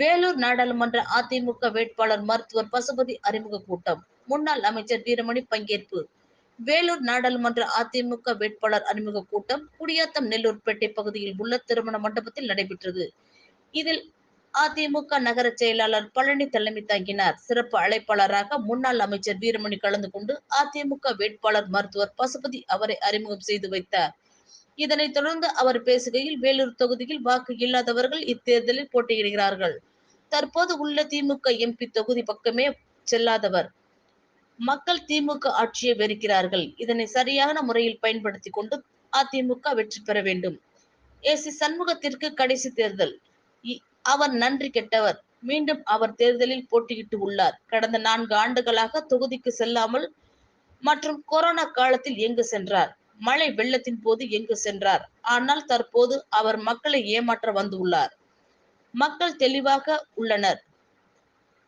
வேலூர் நாடாளுமன்ற அதிமுக வேட்பாளர் மருத்துவர் பசுபதி அறிமுக கூட்டம். முன்னாள் அமைச்சர் வீரமணி பங்கேற்பு. வேலூர் நாடாளுமன்ற அதிமுக வேட்பாளர் அறிமுக கூட்டம் குடியாத்தம் நெல்லூர்பேட்டை பகுதியில் உள்ள திருமண மண்டபத்தில் நடைபெற்றது. இதில் அதிமுக நகர செயலாளர் பழனி தலைமை தாங்கினார். சிறப்பு அழைப்பாளராக முன்னாள் அமைச்சர் வீரமணி கலந்து கொண்டு அதிமுக வேட்பாளர் மருத்துவர் பசுபதி அவரை அறிமுகம் செய்து வைத்தார். இதனைத் தொடர்ந்து அவர் பேசுகையில் வேலூர் தொகுதியில் வாக்கு இல்லாதவர்கள் இத்தேர்தலில் போட்டியிடுகிறார்கள். தற்போது உள்ள திமுக எம்பி தொகுதி பக்கமே செல்லாதவர். மக்கள் திமுக ஆட்சியை வெறுக்கிறார்கள். இதனை சரியான முறையில் பயன்படுத்தி கொண்டு அதிமுக வெற்றி பெற வேண்டும். ஏசி சண்முகத்திற்கு கடைசி தேர்தல். இ- அவர் நன்றி கெட்டவர். மீண்டும் அவர் தேர்தலில் போட்டியிட்டு உள்ளார். கடந்த நான்கு ஆண்டுகளாக தொகுதிக்கு செல்லாமல் மற்றும் கொரோனா காலத்தில் எங்கு சென்றார்? மழை வெள்ளத்தின் போது எங்கு சென்றார்? ஆனால் தற்போது அவர் மக்களை ஏமாற்ற வந்துள்ளார் மக்கள் தெளிவாக உள்ளனர்.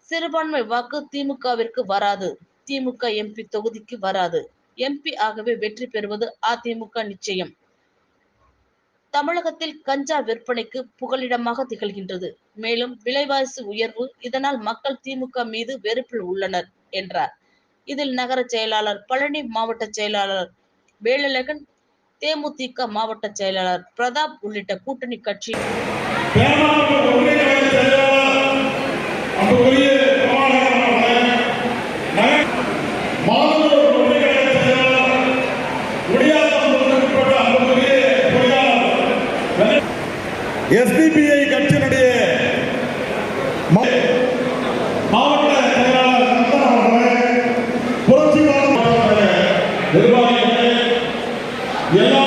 சிறுபான்மை வாக்கு திமுகவிற்கு வராது. திமுக எம்பி தொகுதிக்கு வராது. எம்பி ஆகவே வெற்றி பெறுவது அதிமுக நிச்சயம். தமிழகத்தில் கஞ்சா விற்பனைக்கு புகலிடமாக திகழ்கின்றது. மேலும் விலைவாசி உயர்வு இதனால் மக்கள் திமுக மீது வெறுப்பில் உள்ளனர் என்றார். இதில் நகர செயலாளர் பழனி மாவட்ட செயலாளர் வேலழகன் தேமுதிக மாவட்ட செயலாளர் பிரதாப் உள்ளிட்ட கூட்டணி கட்சி எஸ்பிபிஐ கட்சியினுடைய மாவட்ட செயலாளர் புரட்சிகார Yeah.